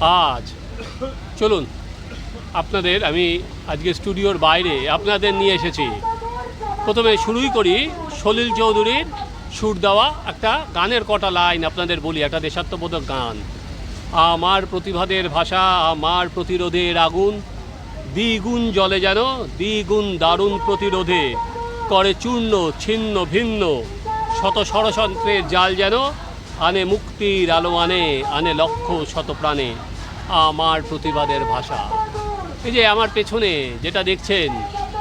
আজ। চলুন, আপনাদের আমি আজকে স্টুডিওর বাইরে আপনাদের নিয়ে এসেছি। প্রথমে শুরুই করি সলিল চৌধুরীর সুর দেওয়া একটা গানের কটা লাইন আপনাদের বলি, একটা দেশাত্মবোধক গান। আমার প্রতিভাদের ভাষা, আমার প্রতিরোধের আগুন। দ্বিগুণ জলে যেন, দ্বিগুণ দারুণ প্রতিরোধে। করে চূর্ণ, ছিন্ন, ভিন্ন। শত ষড়যন্ত্রের জাল যেন আনে মুক্তির আলো আনে আনে লক্ষ শত প্রাণে। আমার প্রতিবাদের ভাষা। এই যে আমার পেছনে যেটা দেখছেন,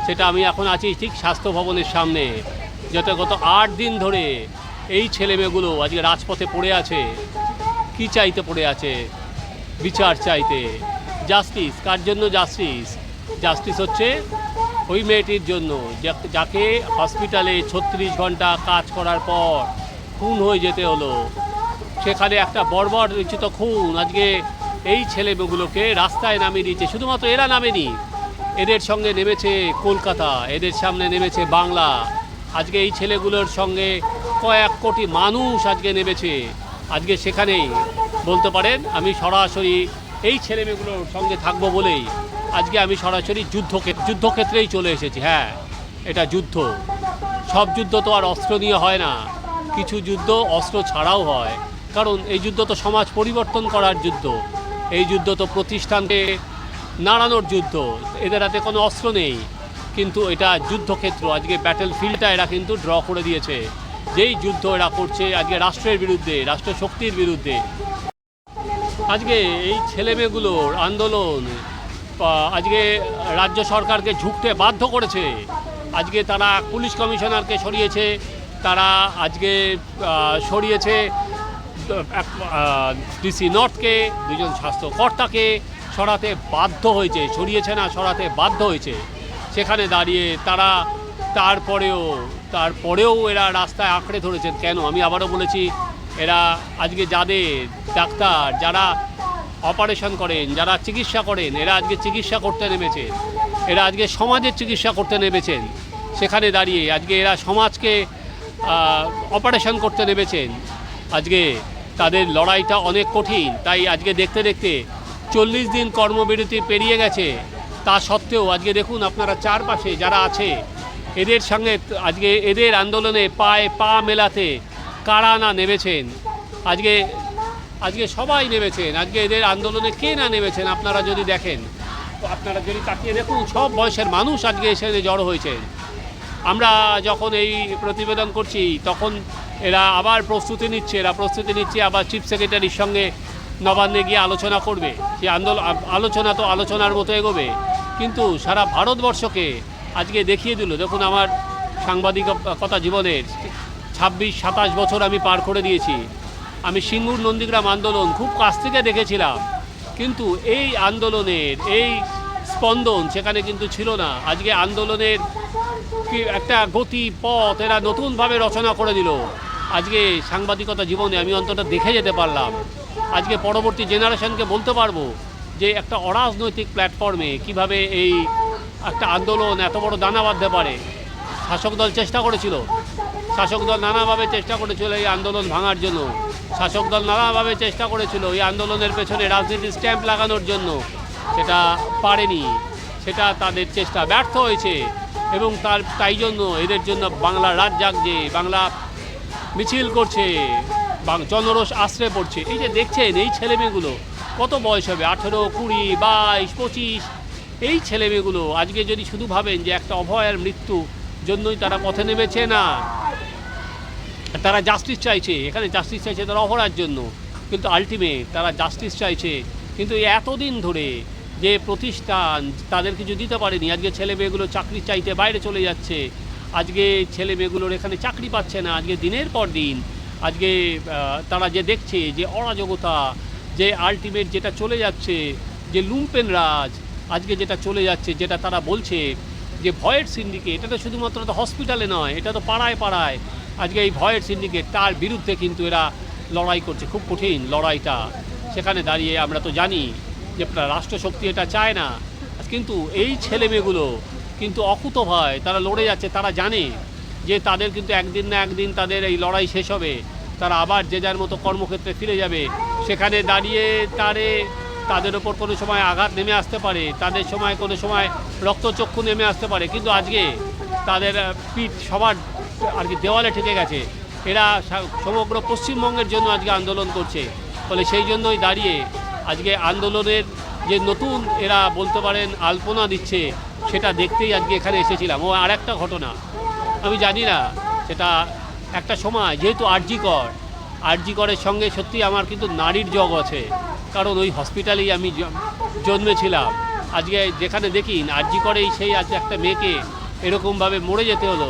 সেটা আমি এখন আছি ঠিক স্বাস্থ্য ভবনের সামনে। যত গত আট দিন ধরে এই ছেলেমেয়েগুলো আজকে রাজপথে পড়ে আছে। কি চাইতে পড়ে আছে? বিচার চাইতে। জাস্টিস, কার জন্য জাস্টিস? জাস্টিস হচ্ছে ওই মেয়েটির জন্য, যাকে হসপিটালে ছত্রিশ ঘণ্টা কাজ করার পর খুন হয়ে যেতে হলো। সেখানে একটা বর্বর রচিত খুন। আজকে এই ছেলেমেয়েগুলোকে রাস্তায় নামিয়ে দিয়েছে। শুধুমাত্র এরা নামেনি, এদের সঙ্গে নেমেছে কলকাতা, এদের সামনে নেমেছে বাংলা। আজকে এই ছেলেগুলোর সঙ্গে কয়েক কোটি মানুষ আজকে নেমেছে। আজকে সেখানেই। বলতে পারেন, আমি সরাসরি এই ছেলেমেয়েগুলোর সঙ্গে থাকব বলেই আজকে আমি সরাসরি যুদ্ধক্ষেত্র যুদ্ধক্ষেত্রেই চলে এসেছি। হ্যাঁ এটা যুদ্ধ। সব যুদ্ধ তো আর অস্ত্র নিয়ে হয় না। কিছু যুদ্ধ অস্ত্র ছাড়াও হয়। কারণ এই যুদ্ধ তো সমাজ পরিবর্তন করার যুদ্ধ। এই যুদ্ধ তো প্রতিষ্ঠানকে নাড়ানোর যুদ্ধ। এদের হাতে কোনো অস্ত্র নেই। কিন্তু এটা যুদ্ধক্ষেত্র। আজকে ব্যাটেল ফিল্ডটা এরা কিন্তু ড্র করে দিয়েছে। যেই যুদ্ধ এরা করছে আজকে রাষ্ট্রের বিরুদ্ধে রাষ্ট্র শক্তির বিরুদ্ধে। আজকে এই ছেলেমেয়েগুলোর আন্দোলন আজকে রাজ্য সরকারকে ঝুঁকতে বাধ্য করেছে। আজকে তারা পুলিশ কমিশনারকে সরিয়েছে। তারা আজকে সরিয়েছে। ডিসি নর্থকে, দুজন স্বাস্থ্যকর্তাকে সরাতে বাধ্য হয়েছে সরিয়েছে না, সরাতে বাধ্য হয়েছে। সেখানে দাঁড়িয়ে তারা তারপরেও তারপরেও এরা রাস্তায় আঁকড়ে ধরেছেন। কেন? আমি আবারও বলেছি, এরা আজকে যাদের ডাক্তার, যারা অপারেশন করেন, যারা চিকিৎসা করেন, এরা আজকে চিকিৎসা করতে নেমেছেন এরা আজকে সমাজের চিকিৎসা করতে নেমেছেন। সেখানে দাঁড়িয়ে আজকে এরা সমাজকে অপারেশন করতে নেমেছেন। আজকে তাদের লড়াইটা অনেক কঠিন, তাই আজকে দেখতে দেখতে চল্লিশ দিন কর্মবিরতি পেরিয়ে গেছে। তা সত্ত্বেও আজকে দেখুন আপনারা চারপাশে যারা আছে, এদের সঙ্গে আজকে এদের আন্দোলনে পায়ে পা মেলাতে কারা না নেমেছেন? আজকে আজকে সবাই নেমেছেন, আজকে এদের আন্দোলনে কে না নেমেছেন আপনারা যদি দেখেন? আপনারা যদি তাকিয়ে দেখুন, সব বয়সের মানুষ আজকে এসে জড়ো হয়েছেন। আমরা যখন এই প্রতিবেদন করছি, তখন এরা আবার প্রস্তুতি নিচ্ছে, এরা প্রস্তুতি নিচ্ছে, আবার চিফ সেক্রেটারির সঙ্গে নবান্নে গিয়ে আলোচনা করবে। সেই আন্দোলন আলোচনা তো আলোচনার মতো এগোবে। কিন্তু সারা ভারতবর্ষকে আজকে দেখিয়ে দিল, দেখুন আমার সাংবাদিকতা জীবনের, ছাব্বিশ, সাতাশ বছর আমি পার করে দিয়েছি। আমি সিঙ্গুর নন্দীগ্রাম আন্দোলন খুব কাছ থেকে দেখেছিলাম, কিন্তু এই আন্দোলনের, এই স্পন্দন সেখানে কিন্তু ছিল না। আজকে আন্দোলনের একটা গতি পথ এরা নতুনভাবে রচনা করে দিল। আজকে সাংবাদিকতা জীবনে আমি অন্তত দেখে যেতে পারলাম। আজকে পরবর্তী জেনারেশনকে বলতে পারব যে একটা অরাজনৈতিক প্ল্যাটফর্মে কীভাবে এই একটা আন্দোলন এত বড় দানা বাঁধতে পারে। শাসক দল চেষ্টা করেছিল। শাসক দল নানাভাবে চেষ্টা করেছিল এই আন্দোলন ভাঙার জন্য। শাসক দল নানাভাবে চেষ্টা করেছিল এই আন্দোলনের পেছনে রাজনীতির স্ট্যাম্প লাগানোর জন্য। সেটা পারেনি। সেটা তাদের চেষ্টা ব্যর্থ হয়েছে এবং তার, তাই জন্য এদের জন্য বাংলা রাত জাগছে বাংলা মিছিল করছে জনরোষ আশ্রয় পড়ছে। এই যে দেখছেন, এই ছেলেমেয়েগুলো কত বয়স হবে? আঠেরো, কুড়ি, বাইশ, পঁচিশ। এই ছেলেমেয়েগুলো আজকে যদি শুধু ভাবেন যে একটা অভয়ের মৃত্যু, জন্যই তারা পথে নেমেছে না। তারা জাস্টিস চাইছে, এখানে জাস্টিস চাইছে তারা অপরাধ জন্য। কিন্তু আলটিমেট তারা জাস্টিস চাইছে। কিন্তু এতদিন ধরে যে প্রতিষ্ঠান তাদের কিছু দিতে পারেনি, আজকে ছেলে মেয়েগুলো চাকরি চাইতে বাইরে চলে যাচ্ছে। আজকে ছেলে মেয়েগুলোর এখানে চাকরি পাচ্ছে না, আজকে দিনের পর দিন। আজকে তারা যে দেখছে যে অরাজকতা, যে আলটিমেট যেটা চলে যাচ্ছে, যে লুম্পেন রাজ, আজকে যেটা চলে যাচ্ছে, যেটা তারা বলছে যে ভয়ের সিন্ডিকেট এটা তো শুধুমাত্র তো হসপিটালে নয়, এটা তো পাড়ায় পাড়ায়। আজকে এই ভয়ের সিন্ডিকেট তার বিরুদ্ধে কিন্তু এরা লড়াই করছে, খুব কঠিন লড়াইটা। সেখানে দাঁড়িয়ে আমরা তো জানি যে রাষ্ট্রশক্তি এটা চায় না। কিন্তু এই ছেলেমেয়েগুলো কিন্তু অকুত ভয়, তারা লড়ে যাচ্ছে, তারা জানে যে তাদের কিন্তু একদিন না একদিন তাদের এই লড়াই শেষ হবে। তারা আবার যে যার মতো কর্মক্ষেত্রে ফিরে যাবে। সেখানে দাঁড়িয়ে তারে তাদের ওপর কোনো সময় আঘাত নেমে আসতে পারে, তাদের সময় কোনো সময় রক্তচক্ষু নেমে আসতে পারে। কিন্তু আজকে তাদের পিঠ সবার আর কি দেওয়ালে ঠেকে গেছে। এরা সমগ্র পশ্চিমবঙ্গের জন্য আজকে আন্দোলন করছে। ফলে সেই জন্যই দাঁড়িয়ে আজকে আন্দোলনের যে নতুন, এরা বলতে পারেন, আলপনা দিচ্ছে। সেটা দেখতেই আজকে এখানে এসেছিলাম। ও আর একটা ঘটনা। আমি জানি না, সেটা একটা সময়, যেহেতু আরজিকর আরজিকরের সঙ্গে সত্যি আমার কিন্তু নারীর যোগ আছে। কারণ ওই হসপিটালেই আমি জন্মেছিলাম। আজকে যেখানে দেখি আরজিকরেই সেই আজ একটা মেয়েকে এরকমভাবে মরে যেতে হলো।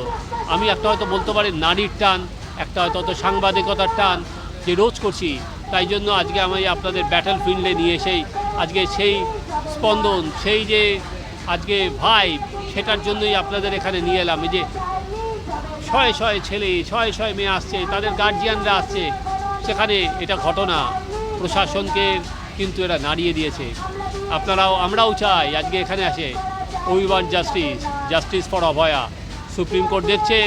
আমি একটা হয়তো বলতে পারি নারীর টান, একটা হয়তো হয়তো সাংবাদিকতার টান যে রোজ করছি। তাই জন্য আজকে আমি আপনাদের ব্যাটল ফিল্ডে নিয়ে এসেই, আজকে সেই স্পন্দন, সেই যে আজকে ভাই, সেটার জন্যই আপনাদের এখানে নিয়ে এলাম। এই যে শয়ে শয়ে ছেলে শয়ে শয়ে মেয়ে আসছে, তাদের গার্জিয়ানরা আসছে। সেখানে এটা ঘটনা, প্রশাসনকে কিন্তু এরা নাড়িয়ে দিয়েছে। আপনারাও, আমরাও চাই আজকে এখানে আসে। We want justice justice for Abhaya. Supreme Court দেখছে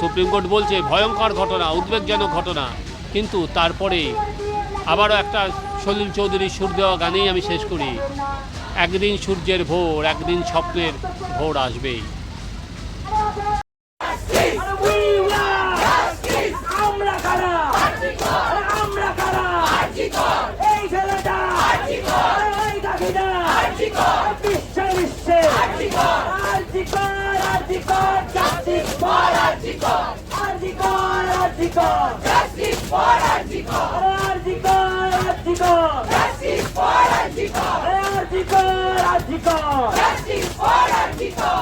সুপ্রিম কোর্ট বলছে, ভয়ঙ্কর ঘটনা, উদ্বেগজনক ঘটনা। কিন্তু তারপরে আবারও একটা সলিল চৌধুরীর সুর দেওয়া গানেই আমি শেষ করি। একদিন সূর্যের ভোর একদিন স্বপ্নের ভোর আসবেই আরে we want আমরা কারা আরে আমরা কারা এই ছেলেটা আরে এই কাকিটা বিশ্বে বিশ্বে RG Kar RG Kar justice for RG Kar RG Kar RG Kar justice for RG Kar RG Kar RG Kar justice for RG Kar